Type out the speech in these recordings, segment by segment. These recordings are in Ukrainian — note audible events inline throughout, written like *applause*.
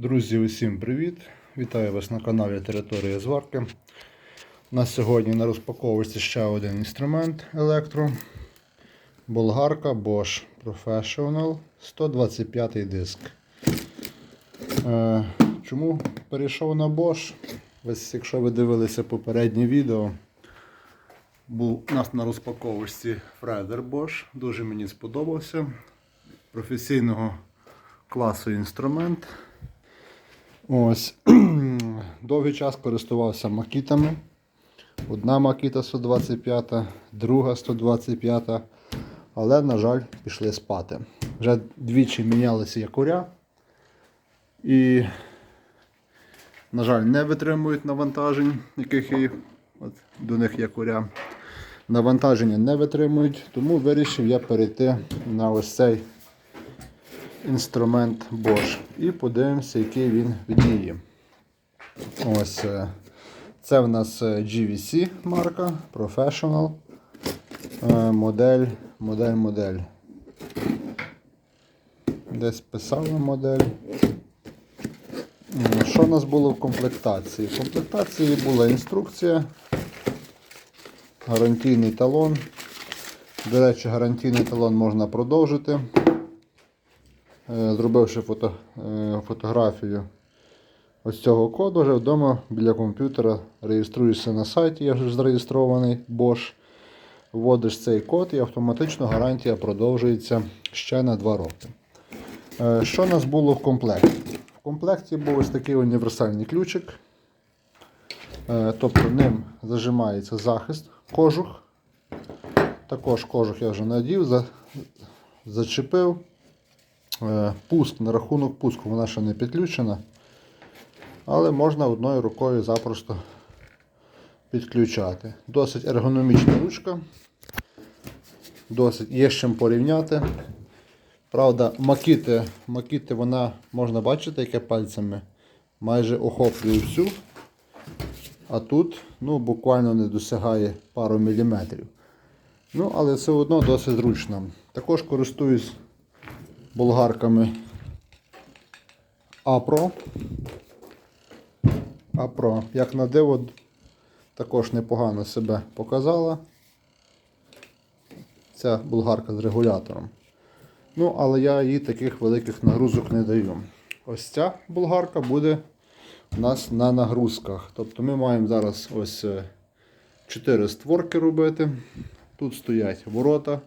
Друзі, усім привіт! Вітаю вас на каналі Територія Зварки. У нас сьогодні на розпаковці ще один інструмент електро. Болгарка Bosch Professional 125 диск. Е, чому перейшов на Bosch? Ось, якщо ви дивилися попереднє відео, був у нас на розпаковочці Фредер Bosch. Дуже мені сподобався. Професійного класу інструмент. Ось. *clears throat* Довгий час користувався макітами. Одна макіта 125, друга 125, але, на жаль, пішли спати. Вже двічі мінялися якоря і, на жаль, не витримують навантажень, яких і от, до них якоря. Навантаження не витримують, тому вирішив я перейти на ось цей інструмент Bosch. І подивимося, який він віддіє. Ось е, це в нас е, GVC марка Professional. Е, Модель, модель, модель. Десь писали модель. Що у нас було в комплектації? В комплектації була інструкція, гарантійний талон. До речі, гарантійний талон можна продовжити. Е, зробивши фото, е, фотографію ось цього коду, вже вдома біля комп'ютера реєструєшся на сайті, я вже зареєстрований Bosch. Вводиш цей код і автоматично гарантія продовжується ще на 2 роки. Е, Що у нас було в комплекті? В комплекті був ось такий універсальний ключик. Тобто ним зажимається захист, кожух. Також кожух я вже надів, за- зачепив. Е, Пуск на рахунок пуску вона ще не підключена, але можна одною рукою запросто підключати. Досить ергономічна ручка, досить є з чим порівняти. Правда, макіти, макіти вона можна бачити, яке пальцями майже охоплює всю, а тут ну, буквально не досягає пару міліметрів. Ну, але все одно досить зручно. Також користуюсь болгарками Апро. Апро, як на диво, також непогано себе показала. Ця болгарка з регулятором. Ну, але я їй таких великих нагрузок не даю. Ось ця болгарка буде у нас на нагрузках. Тобто ми маємо зараз ось 4 створки робити. Тут стоять ворота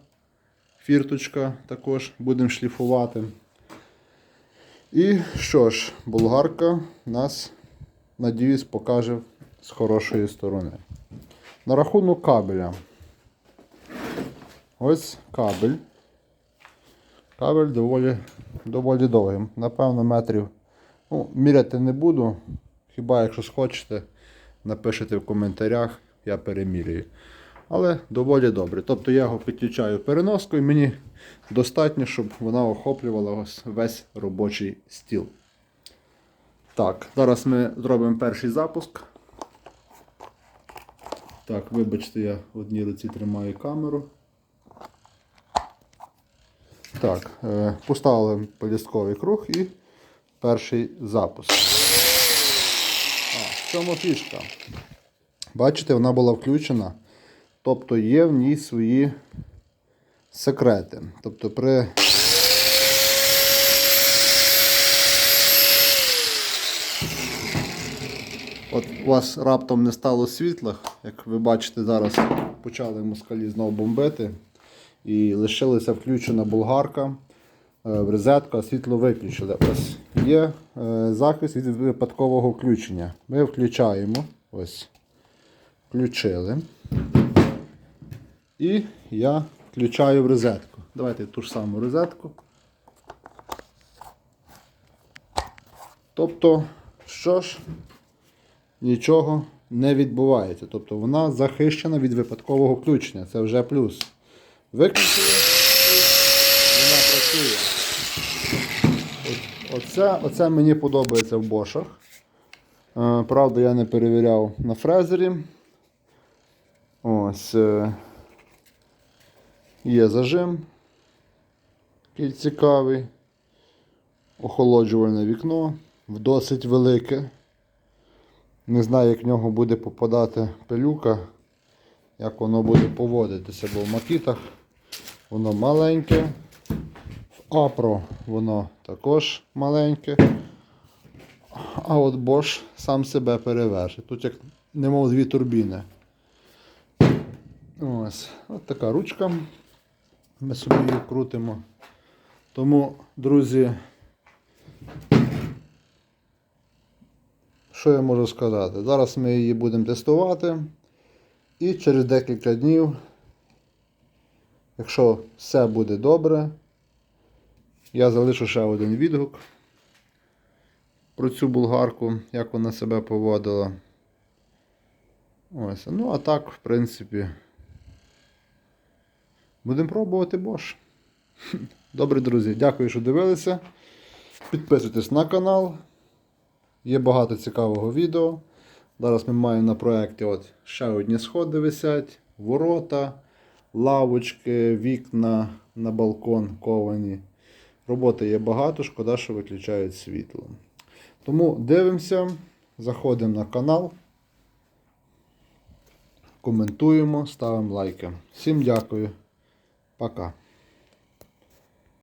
фірточка також будемо шліфувати. І що ж, болгарка нас, надіюсь, покаже з хорошої сторони. На рахунок кабеля. Ось кабель. Кабель доволі доволі довгий. Напевно, метрів. Ну, міряти не буду. Хіба якщо схочете, напишете в коментарях, я перемірюю але доволі добре. Тобто я його підключаю переноскою, мені достатньо, щоб вона охоплювала весь робочий стіл. Так, зараз ми зробимо перший запуск. Так, вибачте, я в одній руці тримаю камеру. Так, е, поставили полістковий круг і перший запуск. А, в чому фішка? Бачите, вона була включена. Тобто є в ній свої секрети. Тобто при От у вас раптом не стало світла, як ви бачите, зараз почали москалі знову бомбити. І лишилася включена болгарка, е, в розетку, а світло виключили. Ось є е, захист від випадкового включення. Ми включаємо. Ось. Включили. І я включаю в розетку. Давайте ту ж саму розетку. Тобто, що ж, нічого не відбувається. Тобто вона захищена від випадкового включення. Це вже плюс. Виключили вона працює. Оце, оце мені подобається в бошах. Е, Правда, я не перевіряв на фрезері. Ось. Є зажим. Такий цікавий. Охолоджувальне вікно. досить велике. Не знаю, як в нього буде попадати пилюка, як воно буде поводитися, бо в макітах воно маленьке. В Апро воно також маленьке. А от Bosch сам себе перевершить. Тут як немов дві турбіни. Ось. От така ручка. Ми собі її крутимо. Тому, друзі, що я можу сказати? Зараз ми її будемо тестувати. І через декілька днів, якщо все буде добре, я залишу ще один відгук про цю булгарку, як вона себе поводила. Ось. Ну, а так, в принципі, будемо пробувати Bosch. Добре, друзі, дякую, що дивилися. Підписуйтесь на канал. Є багато цікавого відео. Зараз ми маємо на проєкті от ще одні сходи висять, ворота, лавочки, вікна на балкон ковані. Роботи є багато, шкода, що виключають світло. Тому дивимося, заходимо на канал, коментуємо, ставимо лайки. Всім дякую. Пока.